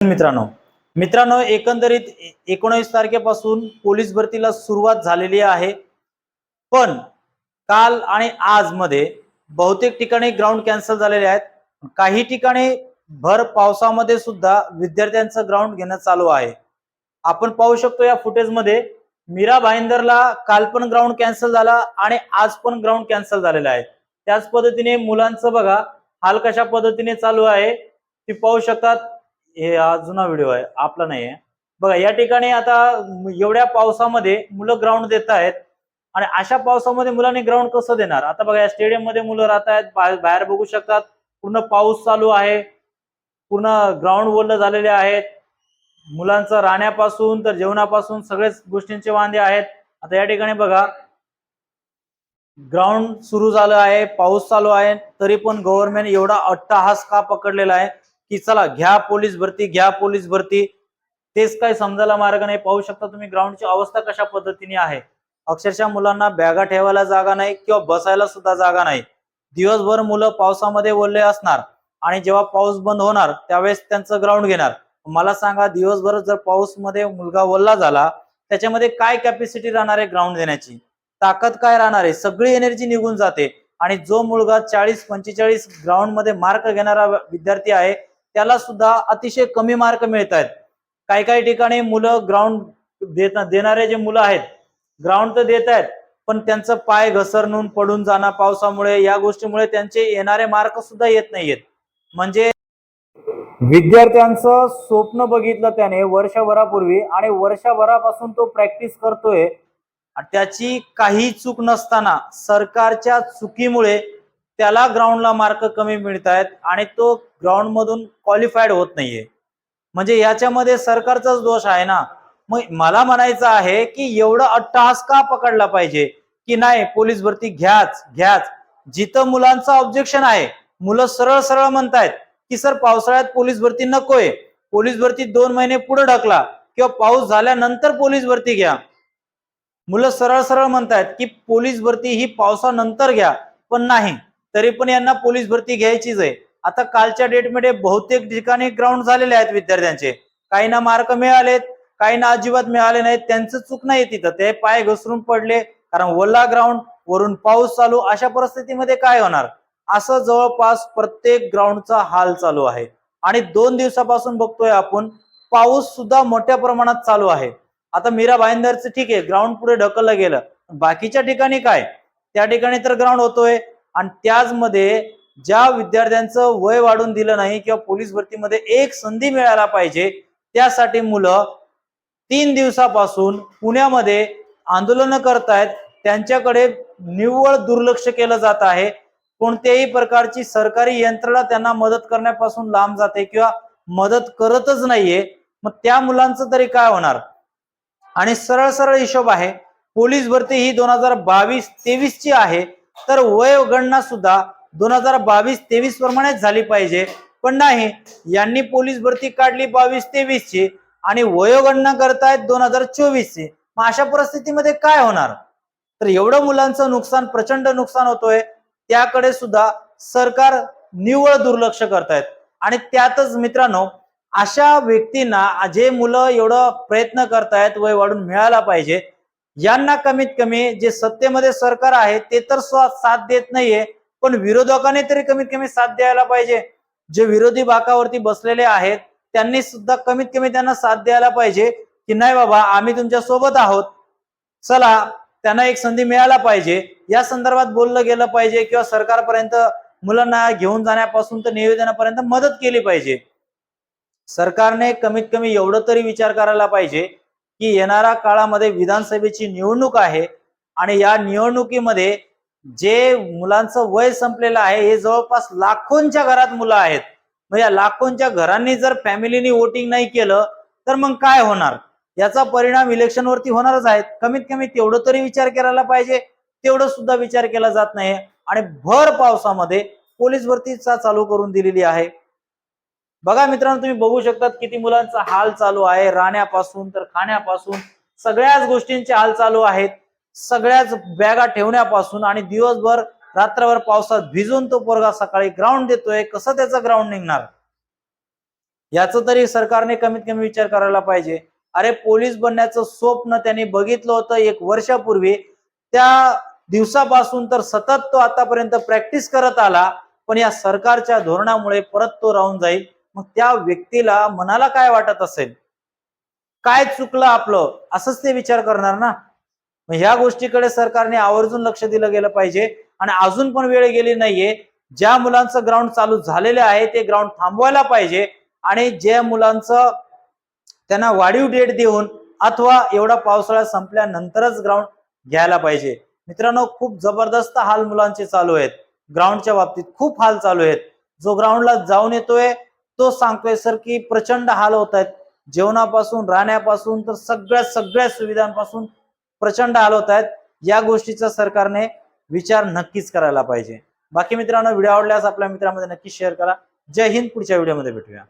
मित्रांनो मित्रांनो एकंदरीत ए- एकोणवीस तारखेपासून पोलीस भरतीला सुरुवात झालेली आहे. पण काल आणि आज मध्ये बहुतेक ठिकाणी ग्राउंड कॅन्सल झालेले आहेत. काही ठिकाणी भर पावसामध्ये सुद्धा विद्यार्थ्यांचं ग्राउंड घेणं चालू आहे. आपण पाहू शकतो या फुटेजमध्ये मीरा भाईंदरला काल पण ग्राउंड कॅन्सल झाला आणि आज पण ग्राउंड कॅन्सल झालेला आहे. त्याच पद्धतीने मुलांचं बघा हाल कशा पद्धतीने चालू आहे ती पाहू शकतात. हे हा जुना व्हिडिओ आहे आपला नाही आहे बघा या ठिकाणी आता एवढ्या पावसामध्ये मुलं ग्राउंड देत आहेत आणि अशा पावसामध्ये मुलांनी ग्राउंड कसं देणार? आता बघा या स्टेडियममध्ये मुलं राहत आहेत बाहेर बाहेर बघू शकतात. पूर्ण पाऊस चालू आहे. पूर्ण ग्राउंड ओलं झालेले आहेत. मुलांचं राहण्यापासून तर जेवणापासून सगळेच गोष्टींचे वांदे आहेत. आता या ठिकाणी बघा ग्राउंड सुरू झालं आहे पाऊस चालू आहे तरी पण गव्हर्नमेंट एवढा अट्टाहास का पकडलेला आहे? की चला घ्या पोलीस भरती घ्या पोलीस भरती. तेच काही समजायला मार्ग नाही. पाहू शकता तुम्ही ग्राउंडची अवस्था कशा पद्धतीने आहे. अक्षरशः मुलांना बॅगा ठेवायला जागा नाही किंवा बसायला सुद्धा जागा नाही. दिवसभर मुलं पावसामध्ये ओले असणार आणि जेव्हा पाऊस बंद होणार त्यावेळेस त्यांचं ग्राउंड घेणार. मला सांगा दिवसभर जर पाऊसमध्ये मुलगा ओल्ला झाला त्याच्यामध्ये काय कॅपॅसिटी राहणार आहे ग्राउंड देण्याची? ताकद काय राहणार आहे? सगळी एनर्जी निघून जाते. आणि जो मुलगा चाळीस पंचेचाळीस ग्राउंडमध्ये मार्क घेणारा विद्यार्थी आहे त्याला सुद्धा अतिशय कमी मार्क मिळत आहेत काही काही ठिकाणी मुलं ग्राउंड देत देणारे जे मुलं आहेत ग्राउंड तर देत आहेत पण त्यांचं पाय घसरणून पडून जाणं पावसामुळे या गोष्टीमुळे त्यांचे येणारे मार्क सुद्धा येत नाहीयेत. म्हणजे विद्यार्थ्यांचं स्वप्न बघितलं त्याने वर्षभरापूर्वी आणि वर्षभरापासून तो प्रॅक्टिस करतोय. त्याची काही चूक नसताना सरकारच्या चुकीमुळे त्याला ग्राउंडला मार्क कमी मिळत आहेत आणि तो ग्राउंड मधून क्वालिफाईड होत नाहीये. म्हणजे याच्यामध्ये सरकारचाच दोष आहे ना. मग मला म्हणायचं आहे की एवढं अट्टहास का पकडला पाहिजे? की नाही पोलीस भरती घ्याच घ्याच. जिथं मुलांचं ऑब्जेक्शन आहे मुलं सरळ सरळ म्हणतायत की सर पावसाळ्यात पोलीस भरती नकोय. पोलीस भरती दोन महिने पुढे ढकला किंवा पाऊस झाल्यानंतर पोलीस भरती घ्या. मुलं सरळ सरळ म्हणतायत की पोलीस भरती ही पावसानंतर घ्या. पण नाही तरी पण यांना पोलीस भरती घ्यायचीच आहे. आता कालच्या डेटमध्ये बहुतेक ठिकाणी ग्राउंड झालेले आहेत विद्यार्थ्यांचे. काहींना मार्क मिळालेत काहींना अजिबात मिळाले नाहीत. त्यांचं चूक नाही तिथं. ते पाय घसरून पडले. कारण ओला ग्राउंड वरून पाऊस चालू अशा परिस्थितीमध्ये काय होणार? असं जवळपास प्रत्येक ग्राउंडचा हाल चालू आहे. आणि दोन दिवसापासून बघतोय आपण पाऊस सुद्धा मोठ्या प्रमाणात चालू आहे. आता मीरा भाईंदरचं ठीक आहे ग्राउंड पुढे ढकललं गेलं. बाकीच्या ठिकाणी काय? त्या ठिकाणी तर ग्राउंड होतोय. आणि त्याचमध्ये ज्या विद्यार्थ्यांचं वय वाढून दिलं नाही किंवा पोलीस भरतीमध्ये एक संधी मिळायला पाहिजे त्यासाठी मुलं तीन दिवसापासून पुण्यामध्ये आंदोलन करतायत. त्यांच्याकडे निव्वळ दुर्लक्ष केलं जात आहे. कोणत्याही प्रकारची सरकारी यंत्रणा त्यांना मदत करण्यापासून लांब जाते किंवा मदत करतच नाहीये. मग त्या मुलांचं तरी काय होणार? आणि सरळ सरळ हिशोब आहे. पोलीस भरती ही दोन हजार बावीस तेवीस ची आहे. तर वय गणना सुद्धा दोन हजार बावीस तेवीस प्रमाणेच झाली पाहिजे. पण नाही यांनी पोलीस भरती काढली बावीस तेवीस ची आणि वयोगणना करतायत दोन हजार चोवीस ची मग अशा परिस्थितीमध्ये काय होणार? तर एवढं मुलांचं नुकसान प्रचंड नुकसान होतोय. त्याकडे सुद्धा सरकार निव्वळ दुर्लक्ष करतायत. आणि त्यातच मित्रांनो अशा व्यक्तींना जे मुलं एवढं प्रयत्न करतायत वय वाढून मिळाला पाहिजे यांना कमीत कमी जे सत्तेमध्ये सरकार आहे ते तर साथ देत नाहीये. पण विरोधकांनी तरी कमीत कमी साथ द्यायला पाहिजे. जे विरोधी बाकावरती बसलेले आहेत त्यांनी सुद्धा कमीत कमी त्यांना साथ द्यायला पाहिजे की नाही बाबा आम्ही तुमच्यासोबत आहोत. चला त्यांना एक संधी मिळायला पाहिजे. या संदर्भात बोललं गेलं पाहिजे किंवा सरकारपर्यंत मुलांना घेऊन जाण्यापासून तर निवेदनापर्यंत मदत केली पाहिजे. सरकारने कमीत कमी एवढं तरी विचार करायला पाहिजे की येणाऱ्या काळामध्ये विधानसभेची निवडणूक आहे आणि या निवडणुकीमध्ये जे मुलांचं वय संपलेलं आहे हे जवळपास लाखोंच्या घरात मुलं आहेत. मग या लाखोंच्या घरांनी जर फॅमिलीनी वोटिंग नाही केलं तर मग काय होणार? याचा परिणाम इलेक्शनवरती होणारच आहेत कमीत कमी तेवढं तरी विचार करायला पाहिजे. तेवढं सुद्धा विचार केला जात नाही. आणि भर पावसामध्ये पोलीस भरतीचा चालू करून दिलेली आहे. बघा मित्रांनो तुम्ही बघू शकतात किती मुलांचा हाल चालू आहे. राहण्यापासून तर खाण्यापासून सगळ्याच गोष्टींचे हाल चालू आहेत. सगळ्याच बॅगा ठेवण्यापासून आणि दिवसभर रात्रभर पावसात भिजून तो पोरगा सकाळी ग्राउंड देतोय. कसं त्याचं ग्राउंड निघणार? याच तरी सरकारने कमीत कमी विचार करायला पाहिजे. अरे पोलीस बनण्याचं स्वप्न त्यांनी बघितलं होतं एक वर्षापूर्वी. त्या दिवसापासून तर सतत तो आतापर्यंत प्रॅक्टिस करत आला पण या सरकारच्या धोरणामुळे परत तो राहून जाईल. मग त्या व्यक्तीला मनाला काय वाटत असेल? काय चुकलं आपलं? असंच ते विचार करणार ना? मग ह्या गोष्टीकडे सरकारने आवर्जून लक्ष दिलं गेलं पाहिजे. आणि अजून पण वेळ गेली नाहीये. ज्या मुलांचं ग्राउंड चालू झालेलं आहे ते ग्राउंड थांबवायला पाहिजे. आणि ज्या मुलांचं त्यांना वाढीव डेट देऊन अथवा एवढा पावसाळा संपल्यानंतरच ग्राउंड घ्यायला पाहिजे. मित्रांनो खूप जबरदस्त हाल मुलांचे चालू आहेत. ग्राउंडच्या बाबतीत खूप हाल चालू आहेत. जो ग्राउंडला जाऊन येतोय तो सांगतोय सर की प्रचंड हाल होत आहेत. जेवणापासून राहण्यापासून तर सगळ्या सगळ्या सुविधांपासून प्रचंड हाल होत आहेत. या गोष्टीचा सरकारने विचार नक्कीच करायला पाहिजे. बाकी मित्रांनो व्हिडिओ आवडल्यास आपल्या मित्रांमध्ये नक्की शेअर करा. जय हिंद पुढच्या व्हिडिओमध्ये भेटूया.